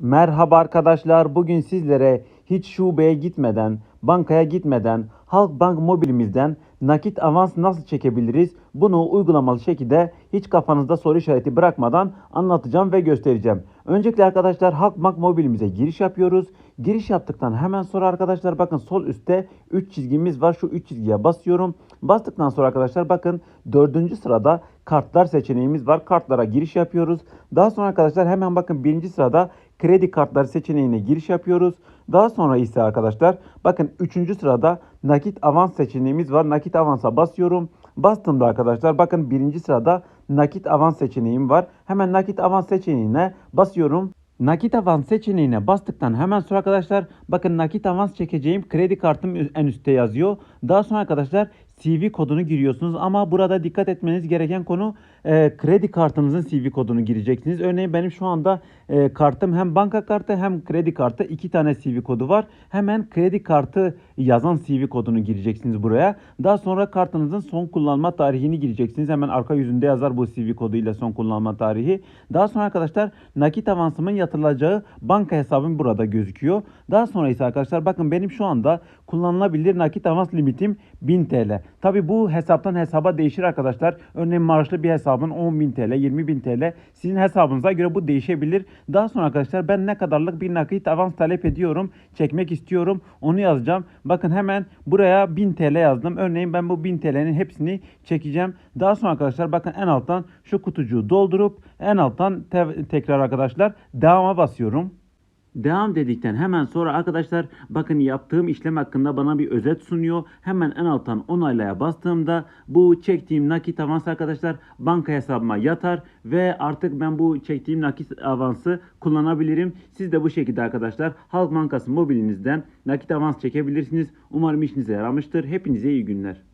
Merhaba arkadaşlar. Bugün sizlere hiç şubeye gitmeden, bankaya gitmeden, Halkbank mobilimizden nakit avans nasıl çekebiliriz? Bunu uygulamalı şekilde hiç kafanızda soru işareti bırakmadan anlatacağım ve göstereceğim. Öncelikle arkadaşlar Halkbank mobilimize giriş yapıyoruz. Giriş yaptıktan hemen sonra arkadaşlar bakın sol üstte 3 çizgimiz var. Şu 3 çizgiye basıyorum. Bastıktan sonra arkadaşlar bakın 4. sırada kartlar seçeneğimiz var. Kartlara giriş yapıyoruz. Daha sonra arkadaşlar hemen bakın 1. sırada kredi kartları seçeneğine giriş yapıyoruz. Daha sonra ise arkadaşlar bakın 3. sırada nakit avans seçeneğimiz var. Nakit avansa basıyorum. Bastığımda arkadaşlar bakın 1. sırada nakit avans seçeneğim var. Hemen nakit avans seçeneğine basıyorum. Nakit avans seçeneğine bastıktan hemen sonra arkadaşlar bakın nakit avans çekeceğim kredi kartım en üstte yazıyor. Daha sonra arkadaşlar CV kodunu giriyorsunuz ama burada dikkat etmeniz gereken konu e, kredi kartınızın CV kodunu gireceksiniz. Örneğin benim şu anda e, kartım hem banka kartı hem kredi kartı iki tane CV kodu var. Hemen kredi kartı yazan CV kodunu gireceksiniz buraya. Daha sonra kartınızın son kullanma tarihini gireceksiniz. Hemen arka yüzünde yazar bu CV koduyla son kullanma tarihi. Daha sonra arkadaşlar nakit avansımın yatırılacağı banka hesabım burada gözüküyor. Daha sonra ise arkadaşlar bakın benim şu anda kullanılabilir nakit avans limitim 1000 TL. Tabi bu hesaptan hesaba değişir arkadaşlar. Örneğin maaşlı bir hesabın 10.000 TL, 20.000 TL sizin hesabınıza göre bu değişebilir. Daha sonra arkadaşlar ben ne kadarlık bir nakit avans talep ediyorum, çekmek istiyorum onu yazacağım. Bakın hemen buraya 1000 TL yazdım. Örneğin ben bu 1000 TL'nin hepsini çekeceğim. Daha sonra arkadaşlar bakın en alttan şu kutucuğu doldurup en alttan te- tekrar arkadaşlar devama basıyorum. Devam dedikten hemen sonra arkadaşlar bakın yaptığım işlem hakkında bana bir özet sunuyor. Hemen en alttan onaylaya bastığımda bu çektiğim nakit avans arkadaşlar banka hesabıma yatar ve artık ben bu çektiğim nakit avansı kullanabilirim. Siz de bu şekilde arkadaşlar Halk Bankası mobilinizden nakit avans çekebilirsiniz. Umarım işinize yaramıştır. Hepinize iyi günler.